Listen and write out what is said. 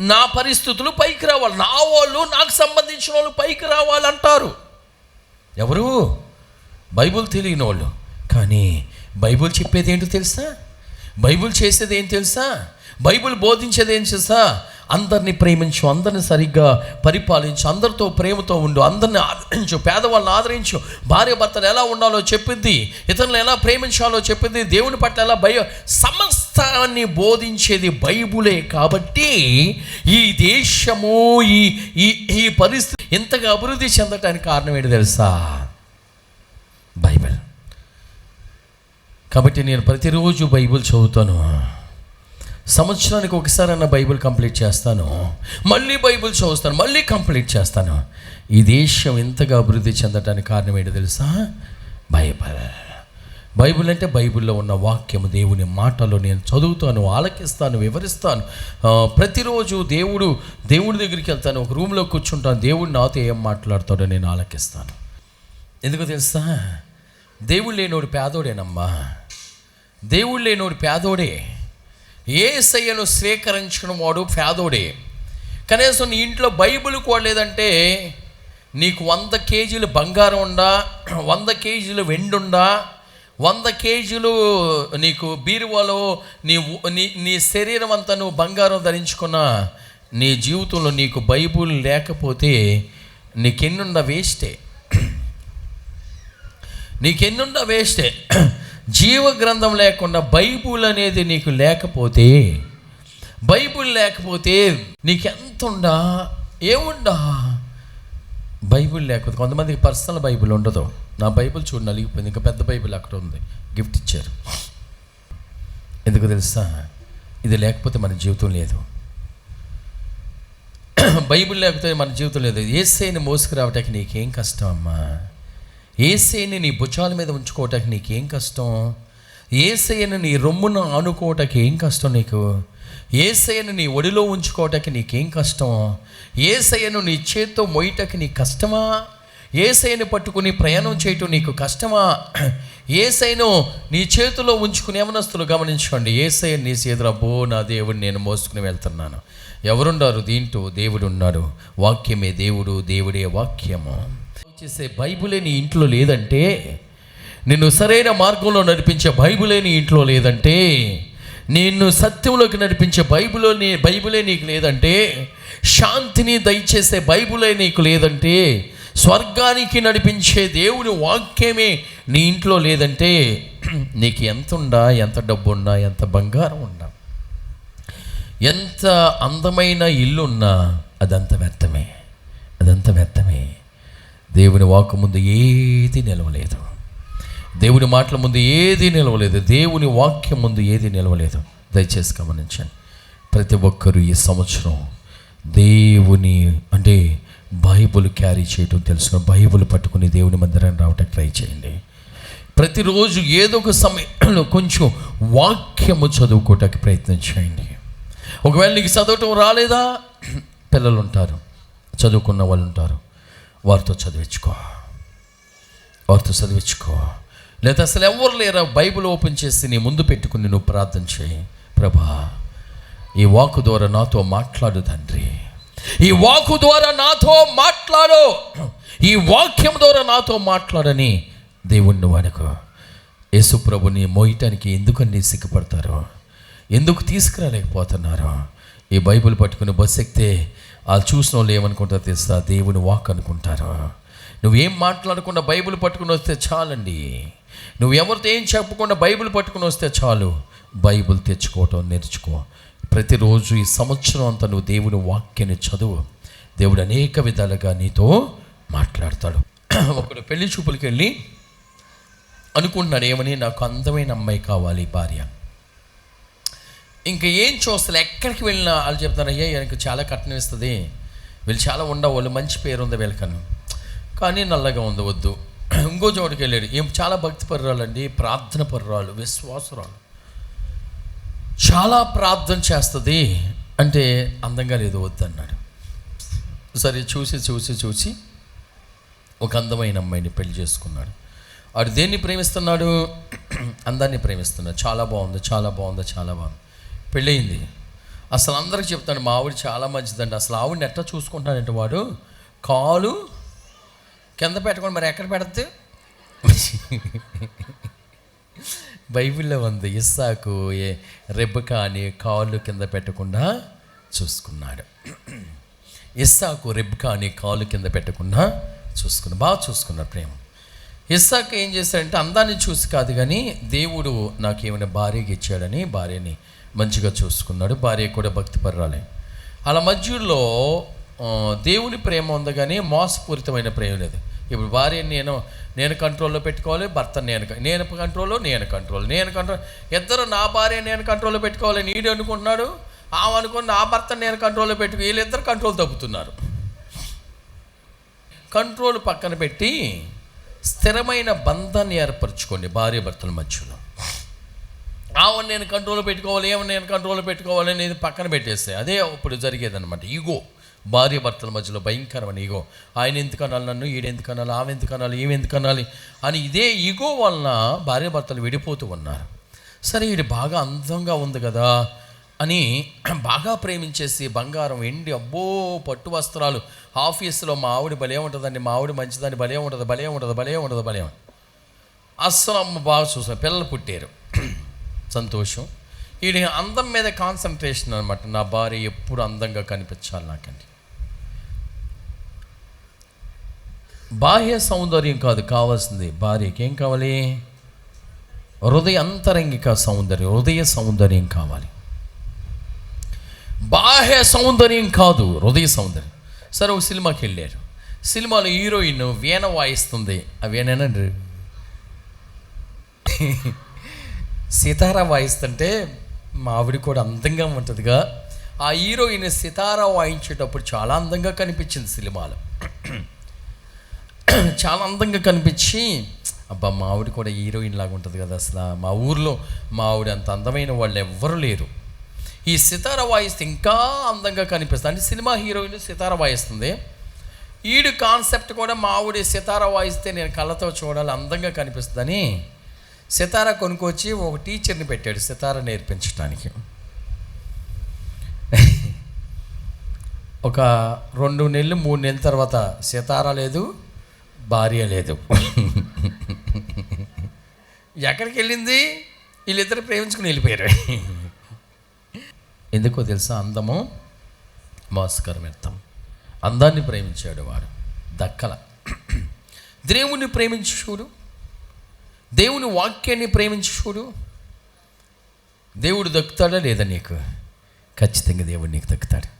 నా పరిస్థితులు పైకి రావాలి. నా వాళ్ళు నాకు సంబంధించిన వాళ్ళు పైకి రావాలంటారు. ఎవరు? బైబుల్ తెలియని వాళ్ళు. కానీ బైబుల్ చెప్పేది ఏంటో తెలుసా? బైబుల్ చేసేది ఏం తెలుసా? బైబుల్ బోధించేది ఏం తెలుసా? అందరిని ప్రేమించు అందరిని సరిగ్గా పరిపాలించు అందరితో ప్రేమతో ఉండు అందరిని ఆదరించు పేదవాళ్ళని ఆదరించు. భార్య భర్తలు ఎలా ఉండాలో చెప్పింది ఇతరులను ఎలా ప్రేమించాలో చెప్పింది దేవుని పట్ల ఎలా భయ సమస్తాన్ని బోధించేది బైబులే కాబట్టి ఈ దేశము ఈ ఈ ఈ పరిస్థితి ఇంతగా అభివృద్ధి చెందటానికి కారణం ఏంటి తెలుసా? బైబిల్. కాబట్టి నేను ప్రతిరోజు బైబిల్ చదువుతాను. సంవత్సరానికి ఒకసారి అన్న బైబిల్ కంప్లీట్ చేస్తాను. మళ్ళీ బైబిల్ చదువుతాను మళ్ళీ కంప్లీట్ చేస్తాను. ఈ దేశం ఇంతగా అభివృద్ధి చెందడానికి కారణం ఏంటో తెలుసా? బైబిల్. బైబిల్ అంటే బైబిల్లో ఉన్న వాక్యము దేవుని మాటలు నేను చదువుతాను ఆలకిస్తాను వివరిస్తాను. ప్రతిరోజు దేవుడు దేవుడి దగ్గరికి వెళ్తాను ఒక రూమ్లో కూర్చుంటాను దేవుడు నాతో ఏం మాట్లాడతాడో నేను ఆలకిస్తాను. ఎందుకు తెలుసా? దేవుడు లేనోడు పేదోడేనమ్మా. దేవుడు లేనోడు పేదోడే. ఏ సయ్యను స్వీకరించిన వాడు పేదోడే. కనీసం నీ ఇంట్లో బైబిల్ కూడా లేదంటే నీకు వంద కేజీలు బంగారం ఉండా వంద కేజీలు వెండుండా వంద కేజీలు నీకు బీరువాలో నీ నీ నీ శరీరం అంతా నువ్వు బంగారం ధరించుకున్న నీ జీవితంలో నీకు బైబుల్ లేకపోతే నీకెన్నుండ వేస్టే. నీకెన్నుండ వేస్టే. జీవ గ్రంథం లేకుండా బైబుల్ అనేది నీకు లేకపోతే బైబుల్ లేకపోతే నీకెంత ఉండా? ఏముండా? బైబిల్ లేకపోతే కొంతమందికి పర్సనల్ బైబిల్ ఉండదు. నా బైబిల్ చూడు నలిగిపోయింది. ఇంకా పెద్ద బైబిల్ అక్కడ ఉంది. గిఫ్ట్ ఇచ్చారు. ఎందుకు తెలుసా? ఇది లేకపోతే మన జీవితం లేదు. బైబిల్ లేకపోతే మన జీవితం లేదు. ఏసైని మోసుకురావటానికి నీకేం కష్టం అమ్మా? ఏసైని నీ భుజాల మీద ఉంచుకోవటానికి నీకేం కష్టం? ఏసైని నీ రొమ్మున ఆనుకోవటానికి ఏం కష్టం నీకు? ఏసయ్యను నీ ఒడిలో ఉంచుకోవటానికి నీకేం కష్టం? ఏసయ్యను నీ చేత్తో మొయ్యటానికి నీ కష్టమా? ఏసైను పట్టుకుని ప్రయాణం చేయటం నీకు కష్టమా? ఏసైను నీ చేతిలో ఉంచుకుని యవనస్తులు గమనించుకోండి. ఏసై నీ చేతులు నా దేవుడిని నేను మోసుకుని వెళ్తున్నాను. ఎవరున్నారు దీంట్లో దేవుడు ఉన్నాడు వాక్యమే దేవుడు దేవుడే వాక్యము. చేసే బైబులే నీ ఇంట్లో లేదంటే నిన్ను సరైన మార్గంలో నడిపించే బైబులే నీ ఇంట్లో లేదంటే నిన్ను సత్యంలోకి నడిపించే బైబులో నీ బైబులే నీకు లేదంటే శాంతిని దయచేసే బైబులే నీకు లేదంటే స్వర్గానికి నడిపించే దేవుని వాక్యమే నీ ఇంట్లో లేదంటే నీకు ఎంత ఉండా ఎంత డబ్బు ఉన్నా ఎంత బంగారం ఉన్నా ఎంత అందమైన ఇల్లు ఉన్నా అదంత వ్యర్థమే అదంత వ్యర్థమే. దేవుని వాక్కు ముందు ఏది నిలవలేదు. దేవుని మాటల ముందు ఏది నిలవలేదు. దేవుని వాక్యం ముందు ఏది నిలవలేదు. దయచేసి గమనించండి. ప్రతి ఒక్కరూ ఈ సంవత్సరం దేవుని అంటే బైబుల్ క్యారీ చేయటం తెలుసుకుని బైబుల్ పట్టుకుని దేవుని మందిరాన్ని రావటానికి ట్రై చేయండి. ప్రతిరోజు ఏదో ఒక సమయంలో కొంచెం వాక్యము చదువుకోవటానికి ప్రయత్నం చేయండి. ఒకవేళ నీకు చదవటం రాలేదా? పిల్లలు ఉంటారు. చదువుకున్న వాళ్ళు ఉంటారు. వారితో చదివించుకో. వారితో చదివించుకో. లేదా అసలు ఎవరు లేరా? బైబిల్ ఓపెన్ చేసి నీ ముందు పెట్టుకుని నువ్వు ప్రార్థన చేయి. ప్రభా ఈ వాకు ద్వారా నాతో మాట్లాడు తండ్రి. ఈ వాకు ద్వారా నాతో మాట్లాడు. ఈ వాక్యం ద్వారా నాతో మాట్లాడని దేవుణ్ణి వాడుకో యేసుప్రభుని మోయటానికి ఎందుకని సిగ్గుపడతారో? ఎందుకు తీసుకురాలేకపోతున్నారో? ఈ బైబిల్ పట్టుకుని బస్సు ఎక్కితే వాళ్ళు చూసిన వాళ్ళు ఏమనుకుంటారో తెలుసా? దేవుని వాక్ అనుకుంటారు. నువ్వేం మాట్లాడకుండా బైబిల్ పట్టుకుని వస్తే చాలండి. నువ్వు ఎవరితో ఏం చెప్పకుండా బైబిల్ పట్టుకుని వస్తే చాలు. బైబిల్ తెచ్చుకోవటం నేర్చుకో. ప్రతిరోజు ఈ సంవత్సరం అంతా నువ్వు దేవుని వాక్యాన్ని చదువు. దేవుడు అనేక విధాలుగా నీతో మాట్లాడతాడు. ఒకడు పెళ్ళి చూపులకి వెళ్ళి అనుకుంటున్నాడు ఏమని? నాకు అందమైన అమ్మాయి కావాలి భార్య. ఇంకా ఏం చూస్తారు ఎక్కడికి వెళ్ళినా వాళ్ళు చెప్తారు అయ్యా వీళ్ళకి చాలా కట్నం ఇస్తుంది. వీళ్ళు చాలా ఉండవాళ్ళు మంచి పేరు ఉంది వీళ్ళకను కానీ నల్లగా ఉంది వద్దు. ఇంకో చోటుకి వెళ్ళాడు. ఏం చాలా భక్తి పర్రాలండి ప్రార్థన పర్రాలు విశ్వాసరాలు చాలా ప్రార్థన చేస్తుంది. అంటే అందంగా లేదు వద్దన్నాడు సరే చూసి చూసి చూసి ఒక అందమైన అమ్మాయిని పెళ్ళి చేసుకున్నాడు. వాడు దేన్ని ప్రేమిస్తున్నాడు? అందాన్ని ప్రేమిస్తున్నాడు. చాలా బాగుంది చాలా బాగుంది చాలా బాగుంది. పెళ్ళయింది. అసలు అందరికి చెప్తాను మా ఆవిడ చాలా మంచిదండి. అసలు ఆవిడని ఎట్లా చూసుకుంటానంటే వాడు కాలు కింద పెట్టకుండా మరి ఎక్కడ పెడద్దు? బైబిల్లో ఉంది ఇస్సాకు ఏ రెబ్బక అని కాళ్ళు కింద పెట్టకుండా చూసుకున్నాడు. ఇస్సాకు రెబ్బక అని కాళ్ళు కింద పెట్టకుండా చూసుకున్నాడు. బాగా చూసుకున్నాడు ప్రేమ. ఇస్సాకు ఏం చేశాడంటే అందాన్ని చూసి కాదు కానీ దేవుడు నాకు ఏమైనా భార్యకి ఇచ్చాడని భార్యని మంచిగా చూసుకున్నాడు భార్య కూడా భక్తిపర్రాలే. అలా మధ్యలో దేవుని ప్రేమ ఉంది కానీ మోసపూరితమైన ప్రేమ లేదు. ఇప్పుడు భార్య నేను నేను కంట్రోల్లో పెట్టుకోవాలి భర్త నేను నేను కంట్రోల్లో నేను కంట్రోల్ నేను కంట్రోల్ ఇద్దరు నా భార్య నేను కంట్రోల్లో పెట్టుకోవాలి నీడు అనుకుంటున్నాడు? ఆమె అనుకున్న నా భర్త నేను కంట్రోల్లో పెట్టుకో వీళ్ళిద్దరు కంట్రోల్ తప్పుతున్నారు. కంట్రోల్ పక్కన పెట్టి స్థిరమైన బంధాన్ని ఏర్పరచుకోండి భార్య భర్తల మధ్యలో. ఆమెను నేను కంట్రోల్ పెట్టుకోవాలి ఏమని నేను కంట్రోల్ పెట్టుకోవాలి అనేది పక్కన పెట్టేస్తే అదే ఇప్పుడు జరిగేదన్నమాట. ఈగో భార్య భర్తల మధ్యలో భయంకరమైన ఈగో ఆయన ఎందుకు అనాలి నన్ను ఈడెందుకు కనాలి అనాలి ఆమె ఎందుకు అనాలి ఈమె ఎందుకు అనాలి అని ఇదే ఈగో వలన భార్య భర్తలు విడిపోతూ ఉన్నారు. సరే ఇది బాగా అందంగా ఉంది కదా అని బాగా ప్రేమించేసి బంగారం ఎండి అబ్బో పట్టు వస్త్రాలు. ఆఫీస్లో మా ఆవిడ భలే ఉంటుందండి మా ఆవిడ మంచిదని భలే ఉంటుంది భలే ఉంటుంది భలే ఉంటుంది భలే ఉంటుంది. అస్సలు అమ్మ బాగా చూసాను పిల్లలు పుట్టారు. సంతోషం. వీడి అందం మీద కాన్సన్ట్రేషన్ అనమాట నా భార్య ఎప్పుడు అందంగా కనిపించాలి నాకండి బాహ్య సౌందర్యం కాదు కావాల్సింది భార్యకి. ఏం కావాలి? హృదయ అంతరంగిక సౌందర్యం హృదయ సౌందర్యం కావాలి. బాహ్య సౌందర్యం కాదు హృదయ సౌందర్యం. సరే ఒక సినిమాకి వెళ్ళారు. సినిమాలో హీరోయిన్ వీణ వాయిస్తుంది. ఆ వీణేనండి సితారా వాయిస్తుంటే మా ఆవిడ కూడా అందంగా ఉంటుందిగా. ఆ హీరోయిన్ సితారా వాయించేటప్పుడు చాలా అందంగా కనిపించింది సినిమాలో. చాలా అందంగా కనిపించి అబ్బా మా ఆవిడ కూడా హీరోయిన్ లాగా ఉంటుంది కదా అసలు. మా ఊర్లో మా ఆవిడ అంత అందమైన వాళ్ళు ఎవ్వరు లేరు. ఈ సితార వాయిస్తే ఇంకా అందంగా కనిపిస్తుంది. అంటే సినిమా హీరోయిన్ సితార వాయిస్తుంది. ఈడు కాన్సెప్ట్ కూడా మా ఆవిడ సితార వాయిస్తే నేను కళ్ళతో చూడాలి అందంగా కనిపిస్తుందని సితార కొనుక్కొచ్చి ఒక టీచర్ని పెట్టాడు సితార నేర్పించడానికి ఒక రెండు నెలలు మూడు నెలల తర్వాత సితార లేదు భార్య లేదు. ఎక్కడికి వెళ్ళింది? వీళ్ళిద్దరు ప్రేమించుకుని వెళ్ళిపోయారు. ఎందుకో తెలుసా అందము? మోసకరమెత్తం అందాన్ని ప్రేమించాడు వాడు. దక్కల. దేవుణ్ణి ప్రేమించుడు దేవుని వాక్యాన్ని ప్రేమించి చూడు. దేవుడు దక్కుతాడా లేదా నీకు? ఖచ్చితంగా దేవుడు నీకు దక్కుతాడు.